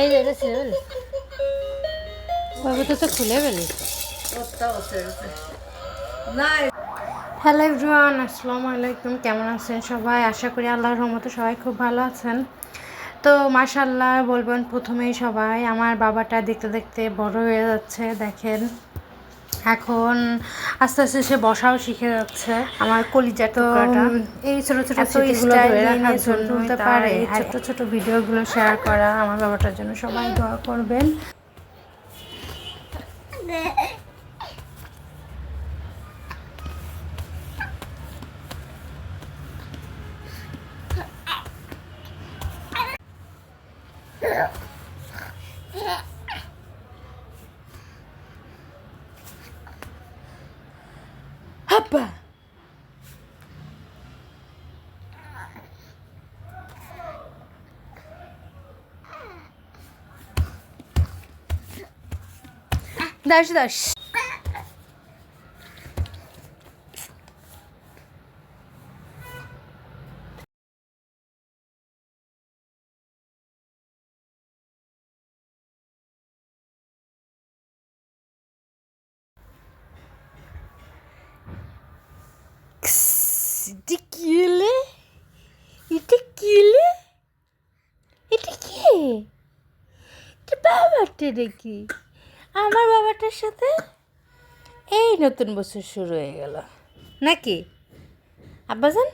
এই যে এটা ছিল বাবা তো খুলে ফেলি। হ্যালো এভরিওয়ান আসসালামু আলাইকুম। কেমন আছেন সবাই? আশা করি আল্লাহর রহমতে সবাই খুব ভালো আছেন। তো মাশাল্লাহ বলবেন প্রথমেই সবাই আমার বাবাটা দেখতে দেখতে বড় হয়ে যাচ্ছে দেখেন। এখন আস্তে আস্তে সে বসাও শিখে যাচ্ছে। আমার কলিজা তো এই ছোট ছোট তুলতে পারে। ছোট ছোট ভিডিওগুলো শেয়ার করা আমার বাবাটার জন্য সবাই দোয়া করবেন। হাব্বা Opa! Arkadaşlar এটা কি এটা কি এলে এটা কি নাকি আমার বাবাটার সাথে এই নতুন বছর শুরু হয়ে গেল নাকি আব্বাজান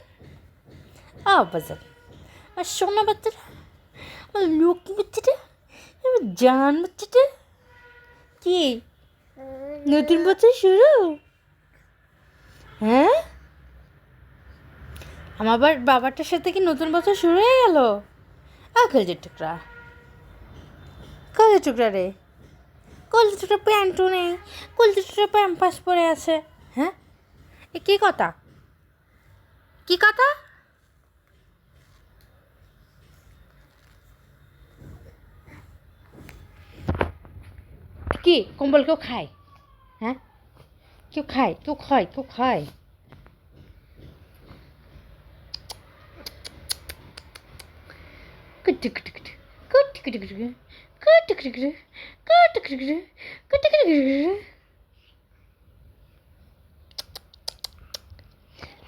আব্বাজান আর সোনা বাচ্চাটা আমার লক্ষ্মী বাচ্চাটা আমার জান বাচ্চাটা কি নতুন বছর শুরু হ্যাঁ আমার বাবাটার সাথে কি নতুন বছর শুরু হয়ে গেল? আ কলজের টুকরা। কলজের টুকরা রে। কলজের টুকরা প্যান্টও নেই। কলজের টুকরা প্যাম্পাস পরে আছে। হ্যাঁ? এ কী কথা? কি কথা? কি? কম্বল কেউ খায়? হ্যাঁ? কেউ খায়? কেউ খায়? কেউ খায়?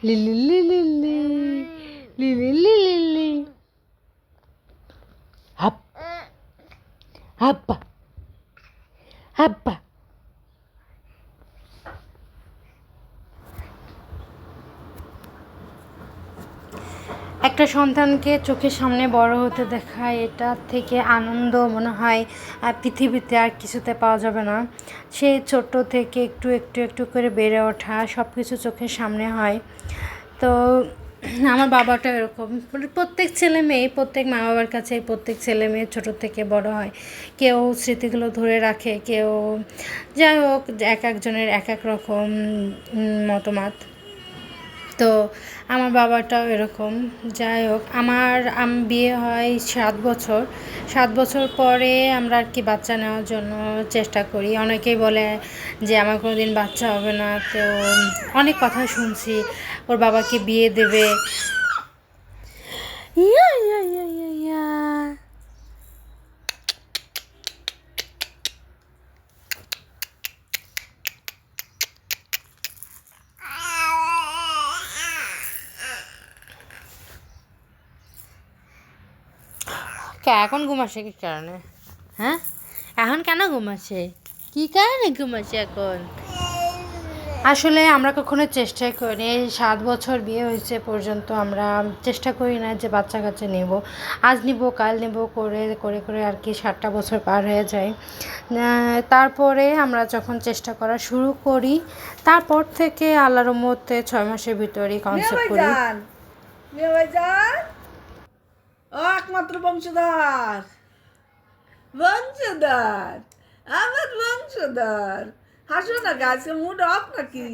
Lili lili lili lili lili lili Hop Hop একটা সন্তানকে চোখের সামনে বড় হতে দেখা, এটা থেকে আনন্দ মনে হয়, আর পৃথিবীতে আর কিছুতে পাওয়া যাবে না। সে ছোট থেকে একটু একটু একটু করে বেড়ে ওঠা সব কিছু চোখের সামনে হয়। তো আমার বাবাটা এরকম মানে প্রত্যেক ছেলে মেয়ে, প্রত্যেক মা বাবার কাছে প্রত্যেক ছেলে মেয়ে ছোটো থেকে বড় হয়। কেউ স্মৃতিগুলো ধরে রাখে, কেউ যাই হোক, এক একজনের এক এক রকম মতামত। তো আমার বাবাটাও এরকম। যাই হোক, আমার আম, বিয়ে হয় সাত বছর। সাত বছর পরে আমরা আর কি বাচ্চা নেওয়ার জন্য চেষ্টা করি। অনেকেই বলে যে, আমার কোনো দিন বাচ্চা হবে না। তো অনেক কথা শুনছি। ওর বাবাকে বিয়ে দেবে। ইয়া ইয়া ইয়া ইয়া ইয়া কে এখন ঘুমাচ্ছে কি কারণে? হ্যাঁ? এখন কেন ঘুমাচ্ছে কি কারণে ঘুমাচ্ছে এখন? আসলে আমরা কখনো চেষ্টাই করিনি। এই সাত বছর বিয়ে হয়েছে পর্যন্ত আমরা চেষ্টা করি না যে বাচ্চা কাচ্চা নেব। আজ নিব, কাল নেব করে করে করে আর কি সাতটা বছর পার হয়ে যায়। তারপরে আমরা যখন চেষ্টা করা শুরু করি, তারপর থেকে আল্লাহর মধ্যে ছয় মাসের ভিতরেই কনসেপ্ট করি। একমাত্র বংশধর। বংশধর। আমার বংশধর। হাসো না গাছে মুড অফ নাকি?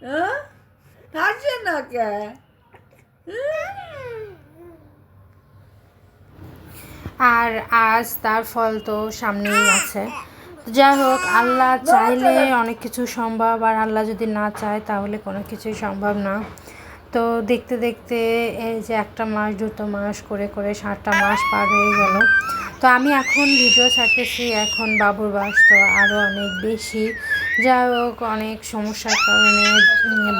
হ্যাঁ? হাসে না কে? আর আজ তার ফল তো সামনেই আছে। যাই হোক আল্লাহ চাইলে অনেক কিছু সম্ভব আর আল্লাহ যদি না চায় তাহলে কোনো কিছুই সম্ভব না। তো দেখতে দেখতে এই যে একটা মাস, দুটো মাস করে করে সাতটা মাস পার হয়ে গেল। তো আমি এখন ভিডিও ছাড়তেছি, এখন বাবুর বাস তো আরও অনেক বেশি। যাই হোক, অনেক সমস্যার কারণে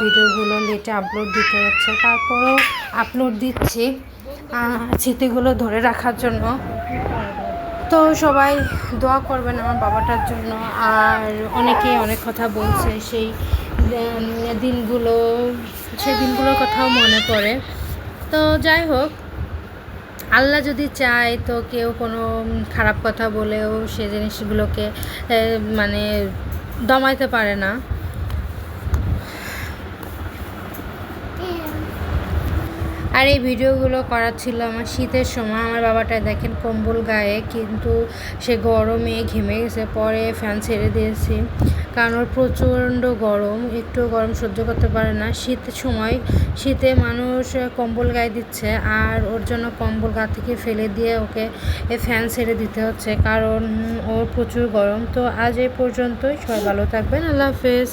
ভিডিওগুলো লেটে আপলোড দিতে হচ্ছে। তারপরেও আপলোড দিচ্ছি স্মৃতিগুলো ধরে রাখার জন্য। তো সবাই দোয়া করবেন আমার বাবাটার জন্য। আর অনেকেই অনেক কথা বলছে সেই দিনগুলো, সেই দিনগুলোর কথাও মনে পড়ে। তো যাই হোক, আল্লাহ যদি চায় তো কেউ কোনো খারাপ কথা বলেও সে জিনিসগুলোকে মানে দমাইতে পারে না। আর এই ভিডিওগুলো করার ছিল আমার শীতের সময়। আমার বাবাটা দেখেন কম্বল গায়ে, কিন্তু সে গরমে ঘেমে গেছে। পরে ফ্যান ছেড়ে দিয়েছি, কারণ ওর প্রচণ্ড গরম একটু গরম সহ্য করতে পারে না। শীতের সময়, শীতে মানুষ কম্বল গায়ে দিচ্ছে, আর ওর জন্য কম্বল গা থেকে ফেলে দিয়ে ওকে এ ফ্যান ছেড়ে দিতে হচ্ছে, কারণ ওর প্রচুর গরম। তো আজ এই পর্যন্তই। সবাই ভালো থাকবেন। আল্লাহ হাফেজ।